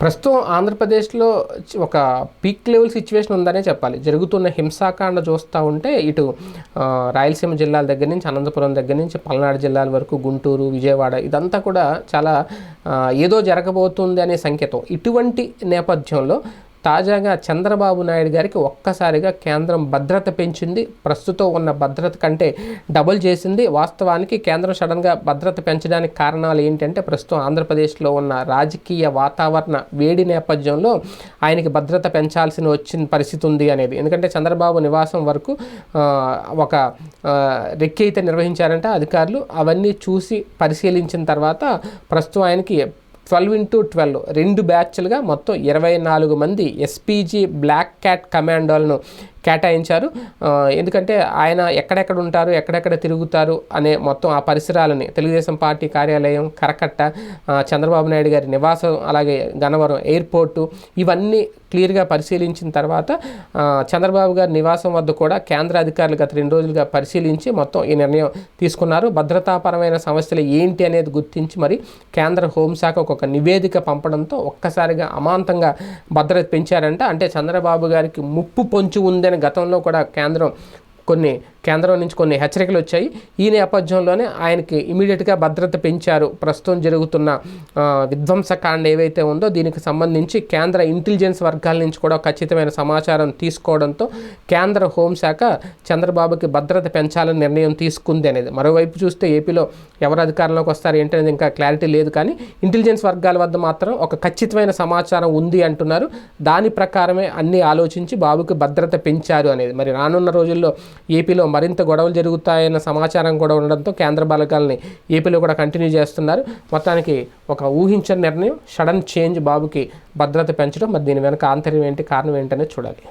ప్రస్తుతం ఆంధ్రప్రదేశ్లో ఒక పీక్ లెవెల్ సిచ్యువేషన్ ఉందనే చెప్పాలి. జరుగుతున్న హింసాకాండ చూస్తూ ఉంటే ఇటు రాయలసీమ జిల్లాల దగ్గర నుంచి అనంతపురం దగ్గర నుంచి పల్నాడు జిల్లాల వరకు గుంటూరు విజయవాడ ఇదంతా కూడా చాలా ఏదో జరగబోతుంది అనే సంకేతం. ఇటువంటి నేపథ్యంలో తాజాగా చంద్రబాబు నాయుడు గారికి ఒక్కసారిగా కేంద్రం భద్రత పెంచింది. ప్రస్తుతం ఉన్న భద్రత కంటే డబుల్ చేసింది. వాస్తవానికి కేంద్రం సడన్గా భద్రత పెంచడానికి కారణాలు ఏంటంటే ప్రస్తుతం ఆంధ్రప్రదేశ్లో ఉన్న రాజకీయ వాతావరణ వేడి నేపథ్యంలో ఆయనకి భద్రత పెంచాల్సిన వచ్చిన పరిస్థితి ఉంది అనేది. ఎందుకంటే చంద్రబాబు నివాసం వరకు ఒక రెక్కి అయితే నిర్వహించారంటే అధికారులు. అవన్నీ చూసి పరిశీలించిన తర్వాత ప్రస్తుతం ఆయనకి ట్వెల్వ్ ఇంటూ ట్వెల్వ్. రెండు బ్యాచ్లుగా మొత్తం ఇరవై నాలుగు మంది ఎస్పీజీ బ్లాక్ క్యాట్ కమాండోలను కేటాయించారు. ఎందుకంటే ఆయన ఎక్కడెక్కడ ఉంటారు ఎక్కడెక్కడ తిరుగుతారు అనే మొత్తం ఆ పరిసరాలని తెలుగుదేశం పార్టీ కార్యాలయం కరకట్ట చంద్రబాబు నాయుడు గారి నివాసం అలాగే గన్నవరం ఎయిర్పోర్టు ఇవన్నీ క్లియర్గా పరిశీలించిన తర్వాత చంద్రబాబు గారి నివాసం వద్ద కూడా కేంద్ర అధికారులు గత రెండు రోజులుగా పరిశీలించి మొత్తం ఈ నిర్ణయం తీసుకున్నారు. భద్రతాపరమైన సమస్యలు ఏంటి అనేది గుర్తించి మరి కేంద్ర హోంశాఖ ఒక నివేదిక పంపడంతో ఒక్కసారిగా అమాంతంగా భద్రత పెంచారంట. అంటే చంద్రబాబు గారికి ముప్పు పొంచి ఉందని గతంలో కూడా కేంద్రం కొన్ని కేంద్రం నుంచి కొన్ని హెచ్చరికలు వచ్చాయి. ఈ నేపథ్యంలోనే ఆయనకి ఇమీడియట్గా భద్రత పెంచారు. ప్రస్తుతం జరుగుతున్న విధ్వంసకాండ ఏవైతే ఉందో దీనికి సంబంధించి కేంద్ర ఇంటెలిజెన్స్ వర్గాల నుంచి కూడా ఖచ్చితమైన సమాచారం తీసుకోవడంతో కేంద్ర హోంశాఖ చంద్రబాబుకి భద్రత పెంచాలని నిర్ణయం తీసుకుంది అనేది. మరోవైపు చూస్తే ఏపీలో ఎవరు అధికారంలోకి వస్తారు ఏంటనేది ఇంకా క్లారిటీ లేదు కానీ ఇంటెలిజెన్స్ వర్గాల వద్ద మాత్రం ఒక ఖచ్చితమైన సమాచారం ఉంది అంటున్నారు. దాని ప్రకారమే అన్ని ఆలోచించి బాబుకి భద్రత పెంచారు అనేది. మరి రానున్న రోజుల్లో ఏపీలో మరింత గొడవలు జరుగుతాయన్న సమాచారం కూడా ఉండడంతో కేంద్ర బలగాల్ని ఏపీలో కూడా కంటిన్యూ చేస్తున్నారు. మొత్తానికి ఒక ఊహించని నిర్ణయం సడన్ చేంజ్ బాబుకి భద్రత పెంచడం. మరి దీని వెనక ఆంతర్యం ఏంటి కారణం ఏంటనేది చూడాలి.